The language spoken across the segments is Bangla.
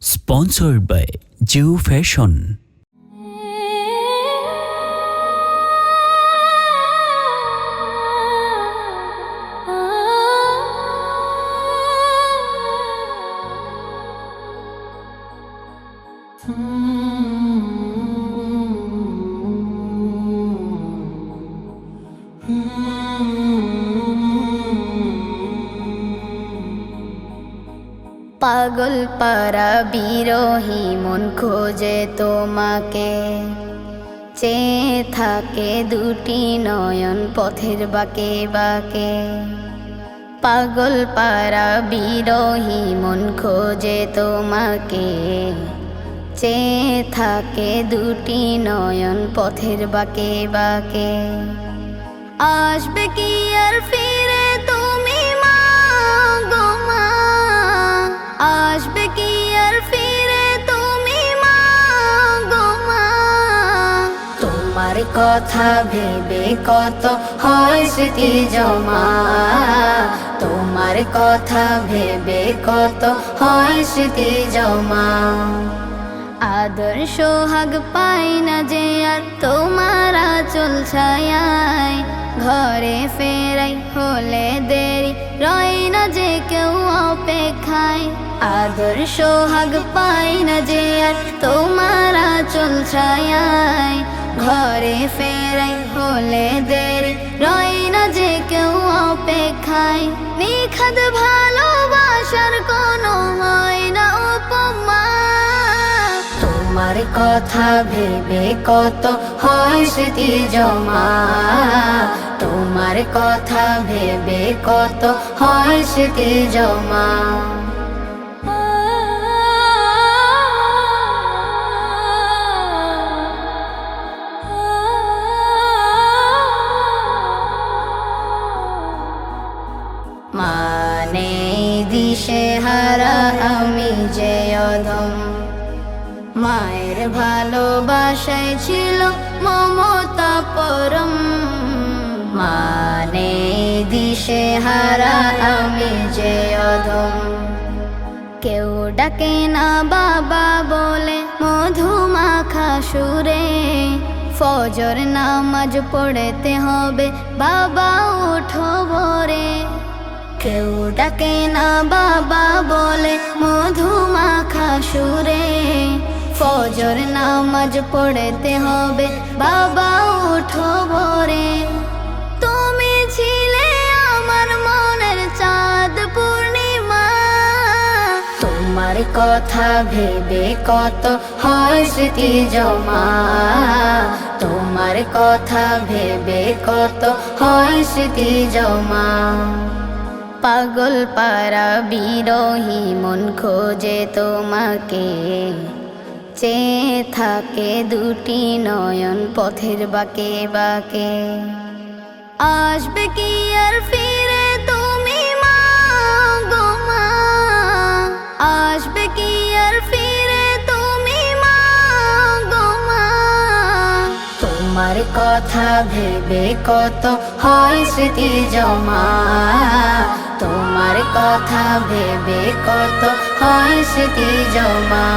Sponsored by Jew Fashion. পাগল পারা বিরোহী মন খোঁজে তোমাকে। চেয়ে থাকে দুটি নয়ন পথের বাকে বাকে। পাগল পারা বিরোহী মন খোঁজে তোমাকে। চেয়ে থাকে দুটি নয়ন পথের বাকে বাকে। আসবে কি আর কথা ভেবে কত হয় স্মৃতি জমা? তোমার কথা ভেবে কত হয় স্মৃতি জমা? আদর সোহাগ পাই না যে আর তোমার আচল ছায়ায়। ঘরে ফেরাই হলে দেরি রয় না যে কেউ অপেক্ষায়। আদর সোহাগ পাই না যে আর তোমার আচল ছায়ায়। ঘরে ফেরাই হলে দেরি। রয় না যে কেউ অপেক্ষায়। নিখাদ ভালোবাসার কোনো হয় না উপমা। তোমার কথা ভেবে কত হয় স্মৃতি জমা। তোমার কথা ভেবে কত হয় স্মৃতি জমা। দিশে হারা, আমি যে অধম। মায়ের ভালোবাসায় ছিল মমতা পরম। মানে দিশে হারা, আমি যে অধম। কেউ ডাকে না বাবা বলে, মধুমাখা সুরে। ফজর নামাজ পড়েতে হবে, বাবা উঠো ভোরে। কেউ ডাকে না বাবা বলে, মধুমাখা সুরে, ফজর নামাজ পড়েতে হবে, বাবা উঠো ভোরে। তুমি ছিলে আমার মনের চাঁদ পূর্ণিমা। তোমার কথা ভেবে কত হয় স্মৃতি জমা। তোমার কথা ভেবে কত হয় স্মৃতি জমা। পাগল পারা বিরোহী মন খোঁজে তোমাকে। চেয়ে থাকে দুটি নয়ন পথের বাকে বাকে। আসবে কি আর ফিরে তুমি মা আসবে কি আর ফিরে তুমি মা? তোমার কথা ভেবে কত হয় স্মৃতি জমা। তোমার কথা ভেবে কত হয় স্মৃতি জমা।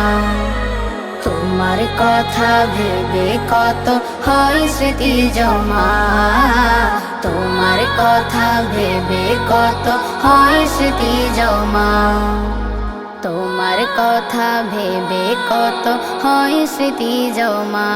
তোমার কথা ভেবে কত হয় স্মৃতি জমা। তোমার কথা ভেবে কত হয় স্মৃতি জমা। তোমার কথা ভেবে কত হয় স্মৃতি জমা।